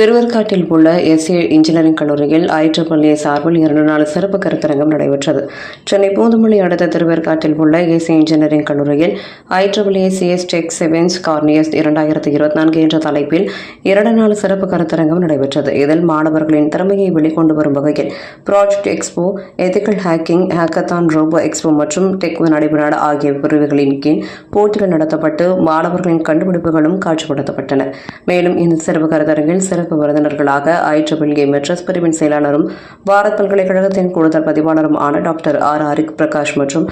திருவெற்காட்டில் உள்ள SA engineering கல்லூரியில் IA சார்பில் இரண்டு நாள் சிறப்பு கருத்தரங்கம் நடைபெற்றது. சென்னை பூந்தமல்லி அடுத்த திருவெற்காட்டில் உள்ள எஸ்ஏ இன்ஜினியரிங் கல்லூரியில் ஐஏ சிஎஸ் டெக் செவன்ஸ் கார்னியஸ் இரண்டாயிரத்தி இருபத்தி நான்கு என்ற தலைப்பில் இரண்டு நாள் சிறப்பு கருத்தரங்கம் நடைபெற்றது. இதில் மாணவர்களின் திறமையை வெளிக்கொண்டு வரும் வகையில் project expo ethical hacking hackathon robo expo மற்றும் டெக் நடைபெறாடு ஆகிய பிரிவுகளின் கீழ் போட்டிகள் நடத்தப்பட்டு மாணவர்களின் கண்டுபிடிப்புகளும் காட்சிப்படுத்தப்பட்டன. மேலும் இந்த சிறப்பு கருத்தரங்கில் சிறப்பு விருந்தினர்களாக ஐஏ மெட்ரஸ் பிரிவின் செயலாளரும் பாரத் பல்கலைக்கழகத்தின் கூடுதல் பதிவாளரும் ஆன டாக்டர் ஆர் ஹரிக் பிரகாஷ் மற்றும்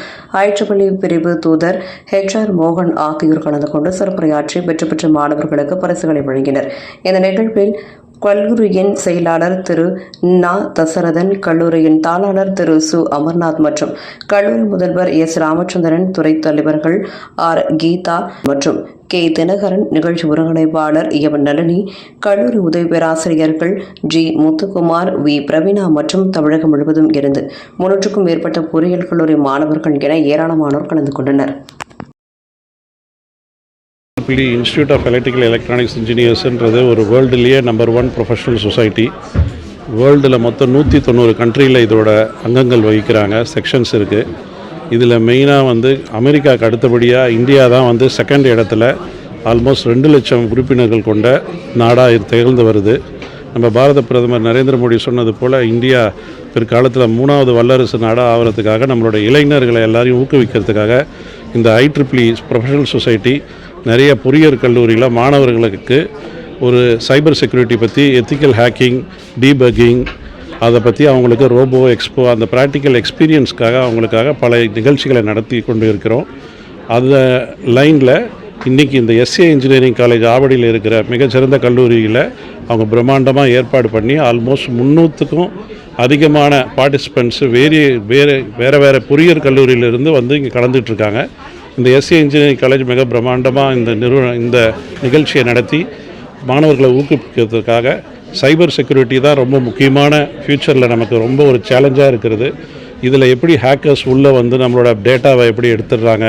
ஐஏ பிரிவு தூதர் ஹெச் ஆர் மோகன் ஆகியோர் கலந்து கொண்டு சிறப்புரையாற்றி வெற்றி பெற்ற மாணவர்களுக்கு பரிசுகளை வழங்கினர். இந்த நிகழ்வில் கல்லூரியின் செயலாளர் திரு நா. தசரதன் கல்லூரியின் தாளாளர் திரு சு. அமர்நாத் மற்றும் கல்லூரி முதல்வர் எஸ். ராமச்சந்திரன் துறை தலைவர்கள் ஆர். கீதா மற்றும் கே. தினகரன் நிகழ்ச்சி ஒருங்கிணைப்பாளர் எவன் நளினி கல்லூரி உதவி பேராசிரியர்கள் ஜி. முத்துக்குமார் வி. பிரவீனா மற்றும் தமிழகம் முழுவதும் இருந்து முன்னூற்றுக்கும் மேற்பட்ட பொறியியல் கல்லூரி மாணவர்கள் என ஏராளமானோர் கலந்து கொண்டனர். பிடி இன்ஸ்டியூட் ஆஃப் எலக்ட்ரிக்கல் எலக்ட்ரானிக்ஸ் இன்ஜினியர்ஸ்ன்றது ஒரு வேர்ல்டுலேயே நம்பர் ஒன் ப்ரொஃபஷனல் சொசைட்டி வேர்ல்டில் மொத்தம் நூற்றி தொண்ணூறு கண்ட்ரியில் இதோட அங்கங்கள் வகிக்கிறாங்க செக்ஷன்ஸ் இருக்குது இதில் மெயினாக வந்து அமெரிக்காவுக்கு அடுத்தபடியாக இந்தியா தான் வந்து செகண்ட் இடத்துல ஆல்மோஸ்ட் ரெண்டு லட்சம் உறுப்பினர்கள் கொண்ட நாடாக இது திகழ்ந்து வருது. நம்ம பாரத பிரதமர் நரேந்திர மோடி சொன்னது போல் இந்தியா பிற்காலத்தில் மூணாவது வல்லரசு நாடாக ஆகிறதுக்காக நம்மளோட இளைஞர்களை எல்லாரையும் ஊக்குவிக்கிறதுக்காக இந்த ஐட்ரிப்ளி ப்ரொஃபஷனல் சொசைட்டி நிறைய பொறியியற் கல்லூரியில் மாணவர்களுக்கு ஒரு சைபர் செக்யூரிட்டி பற்றி எத்திக்கல் ஹேக்கிங் டீபக்கிங் அதை பற்றி அவங்களுக்கு ரோபோ எக்ஸ்போ அந்த ப்ராக்டிக்கல் எக்ஸ்பீரியன்ஸ்க்காக அவங்களுக்காக பல நிகழ்ச்சிகளை நடத்தி கொண்டு இருக்கிறோம் அந்த லைனில் இன்றைக்கி இந்த எஸ்ஏ இன்ஜினியரிங் காலேஜ் ஆவடியில் இருக்கிற மிகச்சிறந்த கல்லூரியில் அவங்க பிரம்மாண்டமாக ஏற்பாடு பண்ணி ஆல்மோஸ்ட் முந்நூற்றுக்கும் அதிகமான பார்ட்டிசிபெண்ட்ஸு வேறு வேறு வேறு வேறு பொறியியல் கல்லூரியிலிருந்து வந்து இங்கே கலந்துட்டுருக்காங்க இந்த எஸ்சி இன்ஜினியரிங் காலேஜ் மிக பிரம்மாண்டமாக இந்த நிறுவனம் இந்த நிகழ்ச்சியை நடத்தி மாணவர்களை ஊக்குவிக்கிறதுக்காக சைபர் செக்யூரிட்டி தான் ரொம்ப முக்கியமான ஃப்யூச்சரில் நமக்கு ரொம்ப ஒரு சேலஞ்சாக இருக்கிறது. இதில் எப்படி ஹேக்கர்ஸ் உள்ளே வந்து நம்மளோட டேட்டாவை எப்படி எடுத்துடுறாங்க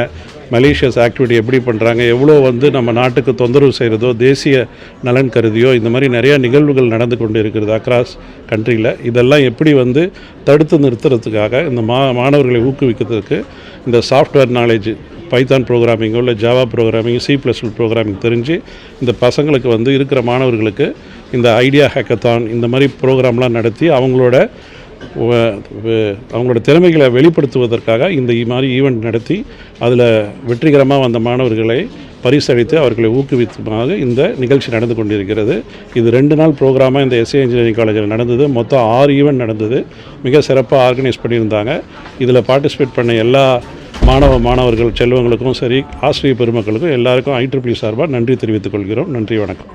மலேசியஸ் ஆக்டிவிட்டி எப்படி பண்ணுறாங்க எவ்வளோ வந்து நம்ம நாட்டுக்கு தொந்தரவு செய்கிறதோ தேசிய நலன் கருதியோ இந்த மாதிரி நிறையா நிகழ்வுகள் நடந்து கொண்டு இருக்கிறது அக்ராஸ் கண்ட்ரியில் இதெல்லாம் எப்படி வந்து தடுத்து நிறுத்துறதுக்காக இந்த மா மாணவர்களை ஊக்குவிக்கிறதுக்கு இந்த சாஃப்ட்வேர் நாலேஜ் பைத்தான் ப்ரோக்ராமிங்கோ இல்லை Java programming C plus programming தெரிஞ்சு இந்த பசங்களுக்கு வந்து இருக்கிற மாணவர்களுக்கு இந்த ஐடியா ஹேக்கத்தான் இந்த மாதிரி ப்ரோக்ராம்லாம் நடத்தி அவங்களோட அவங்களோட திறமைகளை வெளிப்படுத்துவதற்காக இந்த மாதிரி ஈவெண்ட் நடத்தி அதில் வெற்றிகரமாக வந்த மாணவர்களை பரிசளித்து அவர்களை ஊக்குவித்துமாக இந்த நிகழ்ச்சி நடந்து கொண்டிருக்கிறது. இது ரெண்டு நாள் ப்ரோக்ராமாக இந்த எஸ்ஏ இன்ஜினியரிங் காலேஜில் நடந்தது. மொத்தம் ஆறு ஈவெண்ட் நடந்தது. மிக சிறப்பாக ஆர்கனைஸ் பண்ணியிருந்தாங்க. இதில் பார்ட்டிசிபேட் பண்ண எல்லா மாணவ மாணவர்கள் செல்வங்களுக்கும் சரி ஆசிரியர் பெருமக்களுக்கும் எல்லாருக்கும் ஐட்ரிபிளி சார்பாக நன்றி தெரிவித்துக் கொள்கிறோம். நன்றி வணக்கம்.